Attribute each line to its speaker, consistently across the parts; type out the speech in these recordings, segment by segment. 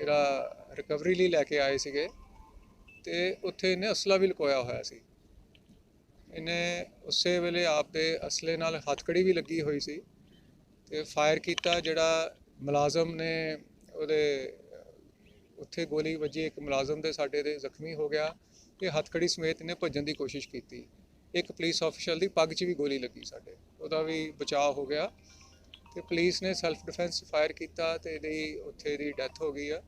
Speaker 1: ਜਿਹੜਾ ਰਿਕਵਰੀ ਲਈ ਲੈ ਕੇ ਆਏ ਸੀਗੇ ਤੇ ਉੱਥੇ ਇਹਨੇ ਅਸਲਾ ਵੀ ਲੁਕੋਇਆ ਹੋਇਆ ਸੀ। ਇਹਨੇ ਉਸੇ ਵੇਲੇ ਆਪ ਦੇ ਅਸਲੇ ਨਾਲ ਹੱਥਕੜੀ ਵੀ ਲੱਗੀ ਹੋਈ ਸੀ ਤੇ ਫਾਇਰ ਕੀਤਾ ਜਿਹੜਾ ਮੁਲਾਜ਼ਮ ਨੇ ਉਹਦੇ, ਉੱਥੇ ਗੋਲੀ ਵੱਜੀ, ਇੱਕ ਮੁਲਾਜ਼ਮ ਦੇ ਸਾਡੇ ਦੇ ਜ਼ਖਮੀ ਹੋ ਗਿਆ ਤੇ ਹੱਥਕੜੀ ਸਮੇਤ ਇਹਨੇ ਭੱਜਣ ਦੀ ਕੋਸ਼ਿਸ਼ ਕੀਤੀ। ਇੱਕ ਪੁਲਿਸ ਅਫੀਸ਼ਲ ਦੀ ਪੱਗ 'ਚ ਵੀ ਗੋਲੀ ਲੱਗੀ ਸਾਡੇ, ਉਹਦਾ ਵੀ ਬਚਾਅ ਹੋ ਗਿਆ ਤੇ ਪੁਲਿਸ ਨੇ ਸੈਲਫ ਡਿਫੈਂਸ ਫਾਇਰ ਕੀਤਾ ਤੇ ਇਹਦੀ, ਉੱਥੇ ਦੀ ਡੈਥ ਹੋ ਗਈ ਆ।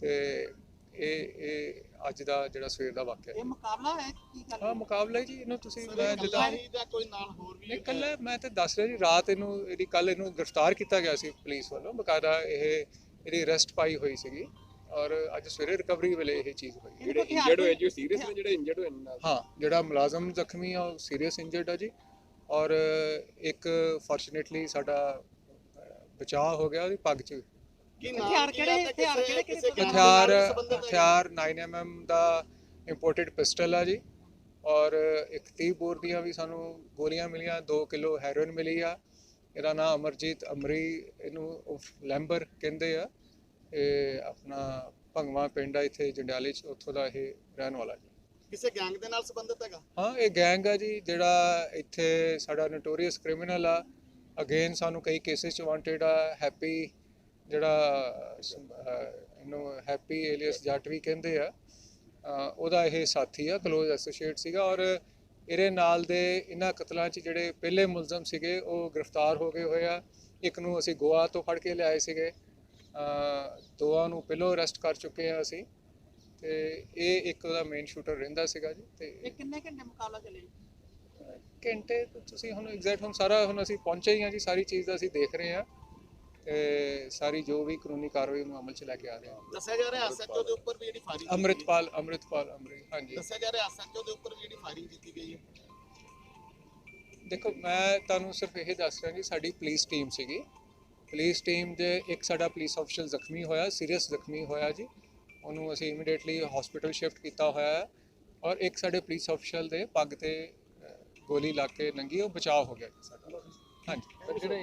Speaker 1: ਤੇ ਇਹ ਇਹ ਅੱਜ ਦਾ ਜਿਹੜਾ ਸਵੇਰ ਦਾ ਵਾਕਿਆ
Speaker 2: ਇਹ ਮੁਕਾਬਲਾ ਹੈ? ਕੀ ਗੱਲ
Speaker 1: ਹਾਂ ਮੁਕਾਬਲਾ ਹੀ ਜੀ ਇਹਨੂੰ ਤੁਸੀਂ ਜਿੱਦਾਂ
Speaker 3: ਕੋਈ ਨਾਲ ਹੋਰ ਵੀ
Speaker 1: ਨਹੀਂ ਕੱਲ ਮੈਂ ਤੇ ਦੱਸ ਰਿਹਾ ਜੀ ਰਾਤ ਇਹਨੂੰ ਇਹਦੀ ਕੱਲ ਇਹਨੂੰ ਗ੍ਰਿਫਤਾਰ ਕੀਤਾ ਗਿਆ ਸੀ ਪੁਲਿਸ ਵੱਲੋਂ। ਬਕਾਇਦਾ ਇਹ ਇਹਦੀ ਅਰੈਸਟ ਪਾਈ ਹੋਈ ਸੀਗੀ ਔਰ ਅੱਜ ਸਵੇਰੇ ਰਿਕਵਰੀ ਵੇਲੇ ਇਹ ਚੀਜ਼ ਹੋਈ।
Speaker 4: ਜਿਹੜੇ ਇੰਜਰਡ ਹੋਏ ਜੋ ਸੀਰੀਅਸ ਨੇ ਜਿਹੜੇ ਇੰਜਰਡ ਹੋਏ ਨੇ ਨਾਲ।
Speaker 1: ਹਾਂ ਜਿਹੜਾ ਮੁਲਾਜ਼ਮ ਜ਼ਖਮੀ ਆ ਉਹ ਸੀਰੀਅਸ ਇੰਜਰਡ ਆ ਜੀ। ਔਰ ਇੱਕ ਫੋਰਚੂਨੇਟਲੀ ਸਾਡਾ ਬਚਾਅ ਹੋ ਗਿਆ ਉਹਦੀ ਪੱਗ 'ਚ।
Speaker 3: ਨਾਮ
Speaker 2: ਹਥਿਆਰ ਕਿਹੜੇ- ਹਥਿਆਰ
Speaker 3: ਕਿਸੇ-
Speaker 2: ਕਿਹੜੇ-
Speaker 3: ਕਿਸੇ
Speaker 2: ਕਿਹੜੇ
Speaker 3: gang
Speaker 1: ਹਥਿਆਰ
Speaker 3: ਨਾਲ ਸੰਬੰਧਿਤ ਹੈ?
Speaker 1: ਹਥਿਆਰ 9mm ਦਾ ਇੰਪੋਰਟਡ ਪਿਸਟਲ ਆ ਜੀ। ਔਰ ਇੱਕ 30 ਬੋਰ ਦੀਆਂ ਵੀ ਸਾਨੂੰ ਗੋਲੀਆਂ ਮਿਲੀਆਂ 2 ਕਿਲੋ ਹੈਰੋਇਨ ਮਿਲੀ ਆ। ਇਹਦਾ ਨਾਮ ਅਮਰਜੀਤ ਅਮਰੀ ਇਹਨੂੰ ਲੈਂਬਰ ਕਹਿੰਦੇ ਆ। ਇਹ ਆਪਣਾ ਭੰਗਵਾ ਪਿੰਡ ਆ ਇੱਥੇ ਜੰਡਿਆਲੇ ਚ ਉੱਥੋਂ ਦਾ ਇਹ ਰਹਿਣ ਵਾਲਾ ਜੀ।
Speaker 3: ਕਿਸੇ ਗੈਂਗ ਦੇ ਨਾਲ ਸੰਬੰਧਿਤ ਹੈਗਾ?
Speaker 1: ਹਾਂ ਇਹ ਗੈਂਗ ਆ ਜੀ ਜਿਹੜਾ ਇੱਥੇ ਸਾਡਾ ਨੋਟੋਰੀਅਸ ਕ੍ਰਿਮੀਨਲ ਆ। ਅਗੇਨ ਸਾਨੂੰ ਕਈ ਕੇਸਿਸ ਚ ਵਾਂਟਡ ਆ ਹੈਪੀ ਜਿਹੜਾ ਇਹਨੂੰ ਹੈਪੀ ਏਲੀਅਸ ਜੱਟ ਵੀ ਕਹਿੰਦੇ ਆ ਉਹਦਾ ਇਹ ਸਾਥੀ ਆ ক্লোਜ਼ ਐਸੋਸੀਏਟ ਸੀਗਾ ਔਰ ਇਹਦੇ ਨਾਲ ਦੇ ਇਹਨਾਂ ਕਤਲਾਂ 'ਚ ਜਿਹੜੇ ਪਹਿਲੇ ਮੁਲਜ਼ਮ ਸੀਗੇ ਉਹ ਗ੍ਰਿਫਤਾਰ ਹੋ ਗਏ ਹੋਏ ਆ। ਇੱਕ ਨੂੰ ਅਸੀਂ ਗੋਆ ਤੋਂ ਫੜ ਕੇ ਲਿਆਏ ਸੀਗੇ। ਦੋਵਾਂ ਨੂੰ ਪਹਿਲਾਂ ਅਰੈਸਟ ਕਰ ਚੁੱਕੇ ਆ ਅਸੀਂ। ਤੇ ਇਹ ਇੱਕ ਉਹਦਾ ਮੇਨ ਸ਼ੂਟਰ ਰਹਿੰਦਾ ਸੀਗਾ ਜੀ ਤੇ
Speaker 2: ਇਹ ਕਿੰਨੇ ਘੰਟੇ ਮੁਕਾਬਲਾ ਚੱਲੇ
Speaker 1: ਘੰਟੇ ਤੁਸੀਂ ਹੁਣ ਐਗਜ਼ੈਕਟ ਹੁਣ ਸਾਰਾ ਹੁਣ ਅਸੀਂ ਪਹੁੰਚੇ ਹੀ ਹਾਂ ਜੀ ਸਾਰੀ ਚੀਜ਼ ਦਾ ਅਸੀਂ ਦੇਖ ਰਹੇ ਤੇ ਸਾਰੀ ਜੋ ਵੀ ਕਾਨੂੰਨੀ ਕਾਰਵਾਈ ਨੂੰ ਅਮਲ 'ਚ ਲੈ ਕੇ ਆ ਰਹੇ ਹਾਂ।
Speaker 3: ਦੱਸਿਆ ਜਾ ਰਿਹਾ ਐਸਐਚਓ ਦੇ ਉੱਪਰ ਵੀ ਜਿਹੜੀ ਫਾਇਰਿੰਗ
Speaker 1: ਅੰਮ੍ਰਿਤਪਾਲ ਅੰਮ੍ਰਿਤਪਾਲ ਅਮਰੀ ਹਾਂਜੀ।
Speaker 3: ਦੱਸਿਆ ਜਾ ਰਿਹਾ ਐਸਐਚਓ ਦੇ ਉੱਪਰ ਵੀ ਜਿਹੜੀ ਫਾਇਰਿੰਗ ਕੀਤੀ ਗਈ ਹੈ।
Speaker 1: ਦੇਖੋ ਮੈਂ ਤੁਹਾਨੂੰ ਸਿਰਫ ਇਹ ਦੱਸ ਰਿਹਾ ਜੀ ਸਾਡੀ ਪੁਲਿਸ ਟੀਮ ਸੀਗੀ। ਪੁਲਿਸ ਟੀਮ ਦੇ ਇੱਕ ਸਾਡਾ ਪੁਲਿਸ ਅਫਸਰ ਜ਼ਖਮੀ ਹੋਇਆ ਸੀਰੀਅਸ ਜ਼ਖਮੀ ਹੋਇਆ ਜੀ। ਉਹਨੂੰ ਅਸੀਂ ਇਮੀਡੀਏਟਲੀ ਹਸਪੀਟਲ ਸ਼ਿਫਟ ਕੀਤਾ ਹੋਇਆ ਹੈ ਔਰ ਇੱਕ ਸਾਡੇ ਪੁਲਿਸ ਅਫਸਰ ਦੇ ਪੱਗ ਤੇ ਗੋਲੀ ਲੱਗ ਕੇ ਲੰਗੀ ਉਹ ਬਚਾਅ ਹੋ ਗਿਆ ਜੀ ਸਾਡਾ। ਹਾਂਜੀ। ਜਿਹੜੇ